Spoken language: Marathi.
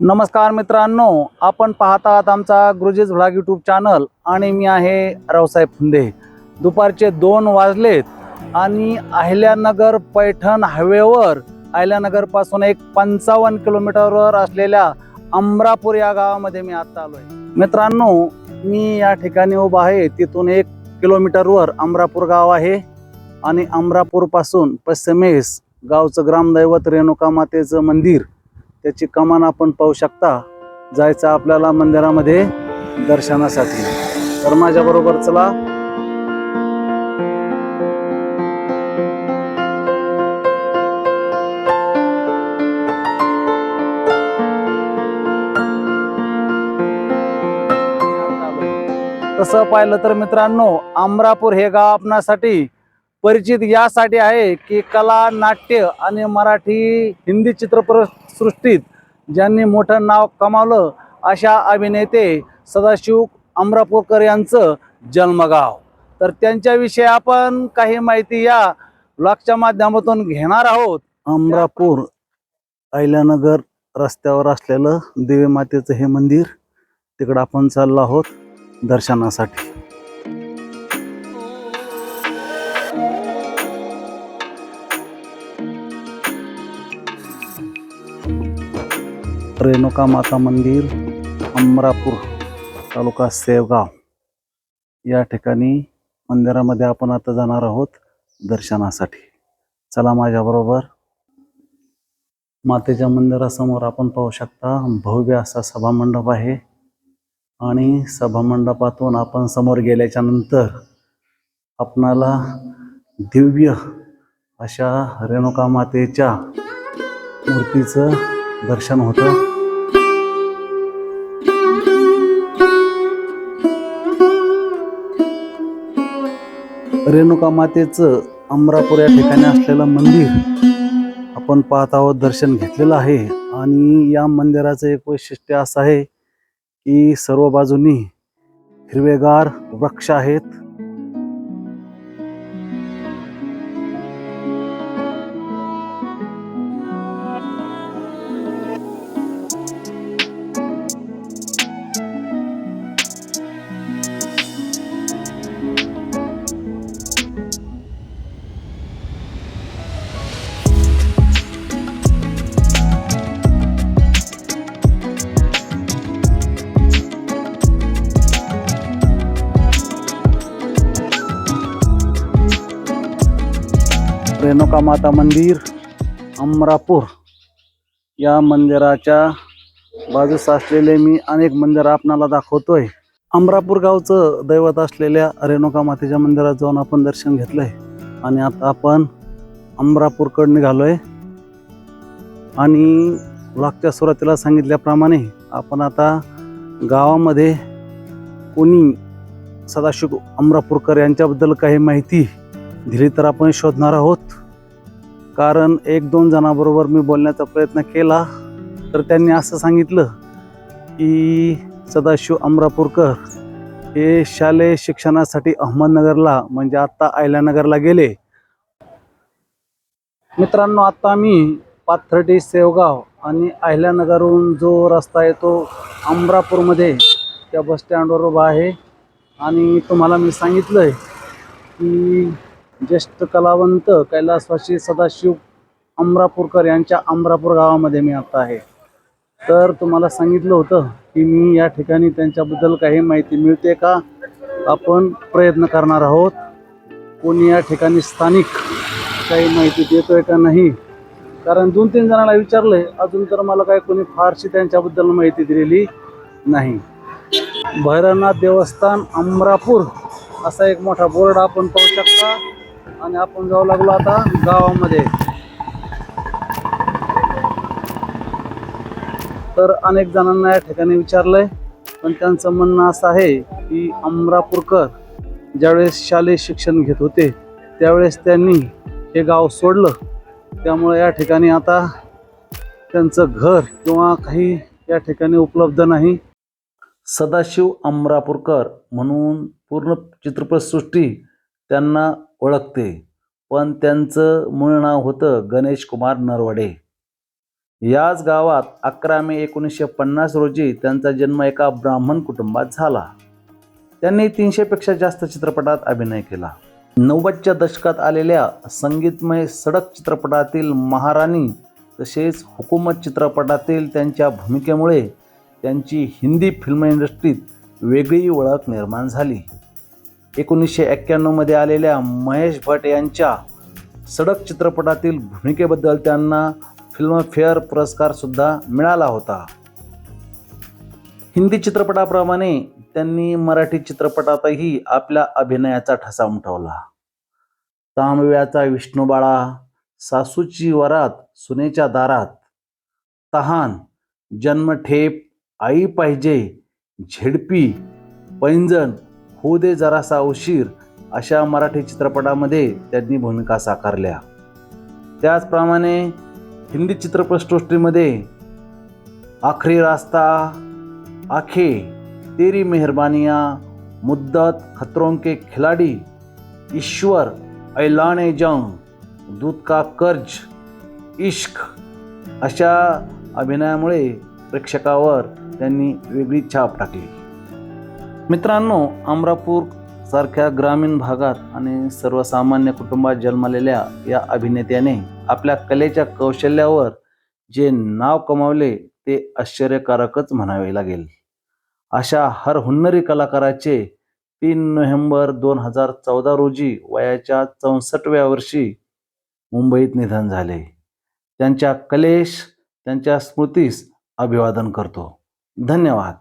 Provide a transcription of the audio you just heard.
नमस्कार मित्रांनो आपण पाहत आहात आमचा गुरुजीज व्लॉग यूट्यूब चॅनल आणि मी आहे रावसाहेब फुंदे. दुपारचे दोन वाजलेत आणि अहिल्यानगर पैठण हायवेवर अहिल्यानगरपासून एक पंचावन्न किलोमीटरवर असलेल्या अमरापूर या गावामध्ये मी आत्ता आलो आहे मित्रांनो मी या ठिकाणी उभा आहे. तिथून एक किलोमीटरवर अमरापूर गाव आहे आणि अमरापूरपासून पश्चिमेस गावचं ग्रामदैवत रेणुका मातेचं मंदिर. त्याची कमान आपण पाहू शकता. जायचं आपल्याला मंदिरामध्ये दर्शनासाठी. तर माझ्या बरोबर चला. तसं पाहिलं तर मित्रांनो अमरापूर हे गाव आपणासाठी परिचित यासाठी आहे की कला नाट्य आणि मराठी हिंदी चित्रपट सृष्टीत ज्यांनी मोठं नाव कमावलं अशा अभिनेते सदाशिव अमरापूरकर यांचं जन्मगाव. तर त्यांच्याविषयी आपण काही माहिती या ब्लॉगच्या माध्यमातून घेणार आहोत. अमरापूर अहिल्यानगर रस्त्यावर असलेलं देवी मातेचं हे मंदिर तिकडं आपण चाललो आहोत दर्शनासाठी. रेणुका माता मंदिर अमरापूर तालुका सेवगाव. या ठिकाणी मंदिरामध्ये आपण आता जाणार आहोत दर्शनासाठी. चला माझ्याबरोबर मातेच्या मंदिरासमोर आपण पाहू शकता भव्य असा सभामंडप आहे. आणि सभामंडपातून आपण समोर गेल्याच्यानंतर आपणाला दिव्य अशा रेणुका मातेच्या मूर्तीचं दर्शन होतं. रेणुका मातेचं अमरापूर या ठिकाणी असलेलं मंदिर आपण पाहत आहोत दर्शन घेतलेलं आहे. आणि या मंदिराचं एक वैशिष्ट्य असं आहे की सर्व बाजूनी हिरवेगार वृक्ष आहेत. रेणुका माता मंदिर अमरापूर. या मंदिराच्या बाजूस असलेले मी अनेक मंदिर आपणाला दाखवतोय. अमरापूर गावचं दैवत असलेल्या रेणुका मातेच्या मंदिरात जाऊन आपण दर्शन घेतलंय. आणि आता आपण अमरापूरकडे निघालोय. आणि ब्लॉगच्या सुरुवातीला सांगितल्याप्रमाणे आपण आता गावामध्ये कोणी सदाशिव अमरापूरकर यांच्याबद्दल काही माहिती दिली तर आपण शोधणार आहोत. कारण एक दोन जणांबरोबर मी बोलण्याचा प्रयत्न केला तर त्यांनी असं सांगितलं की सदाशिव अमरापूरकर हे शालेय शिक्षणासाठी अहमदनगरला म्हणजे आत्ता अहिल्यानगरला गेले. मित्रांनो आत्ता मी पाथर्डी सेवगाव आणि अहिल्यानगरहून जो रस्ता आहे तो अमरापूरमध्ये त्या बसस्टँडवर उभा आहे. आणि तुम्हाला मी सांगितलं आहे की ज्येष्ठ कलावंत कैलासवासी सदाशिव अमरापूरकर यांच्या अमरापूर गावामध्ये मी आता आहे. तर तुम्हाला सांगितलं होतं की मी या ठिकाणी त्यांच्याबद्दल काही माहिती मिळते का? आपण प्रयत्न करणार आहोत. कोणी या ठिकाणी स्थानिक काही माहिती देतोय का नाही? कारण दोन तीन जणांना विचारलंय अजून तर मला काही कोणी फारशी त्यांच्याबद्दल माहिती दिलेली नाही. भैरवनाथ देवस्थान अमरापूर असा एक मोठा बोर्ड आपण पाहू शकता. आणि आपण जाऊ लागलो आता गावामध्ये. तर अनेक जणांना या ठिकाणी विचारलंय पण त्यांचं म्हणणं असं आहे की अमरापूरकर ज्यावेळेस शालेय शिक्षण घेत होते त्यावेळेस त्यांनी हे गाव सोडलं. त्यामुळे या ठिकाणी आता त्यांचं घर किंवा काही या ठिकाणी उपलब्ध नाही. सदाशिव अमरापूरकर म्हणून पूर्ण चित्रपटसृष्टी त्यांना ओळखते. पण त्यांचं मूळ नाव होतं गणेश कुमार नरवडे. याच गावात अकरा मे एकोणीसशे पन्नास रोजी त्यांचा जन्म एका ब्राह्मण कुटुंबात झाला. त्यांनी तीनशेपेक्षा जास्त चित्रपटात अभिनय केला. नव्वदच्या दशकात आलेल्या संगीतमय सडक चित्रपटातील महाराणी तसेच हुकूमत चित्रपटातील त्यांच्या भूमिकेमुळे त्यांची हिंदी फिल्म इंडस्ट्रीत वेगळी ओळख निर्माण झाली. एकोणीसशे एक्क्याण्णवमध्ये आलेल्या महेश भट यांच्या सडक चित्रपटातील भूमिकेबद्दल त्यांना फिल्मफेअर पुरस्कारसुद्धा मिळाला होता. हिंदी चित्रपटाप्रमाणे त्यांनी मराठी चित्रपटातही आपल्या अभिनयाचा ठसा उमटवला. तांबव्याचा विष्णुबाळा सासूची वरात सुनेच्या दारात तहान जन्मठेप आई पाहिजे झेडपी पैंजण होऊ दे जरासा उशीर अशा मराठी चित्रपटामध्ये त्यांनी भूमिका साकारल्या. त्याचप्रमाणे हिंदी चित्रपटसृष्टीमध्ये आखरी रास्ता आखे तेरी मेहरबानिया मुद्दत खतरों के खिलाडी ईश्वर ऐलाने जंग दूध का कर्ज इश्क अशा अभिनयामुळे प्रेक्षकावर त्यांनी वेगळी छाप टाकली. मित्रांनो अमरापूर सारख्या ग्रामीण भागात आणि सर्वसामान्य कुटुंबात जन्मलेल्या या अभिनेत्याने आपल्या कलेच्या कौशल्यावर जे नाव कमावले ते आश्चर्यकारकच म्हणावे लागेल. अशा हर हुन्नरी कलाकाराचे तीन नोव्हेंबर दोन हजार चौदा रोजी वयाच्या चौसष्टव्या वर्षी मुंबईत निधन झाले. त्यांच्या कलेश त्यांच्या स्मृतीस अभिवादन करतो. धन्यवाद.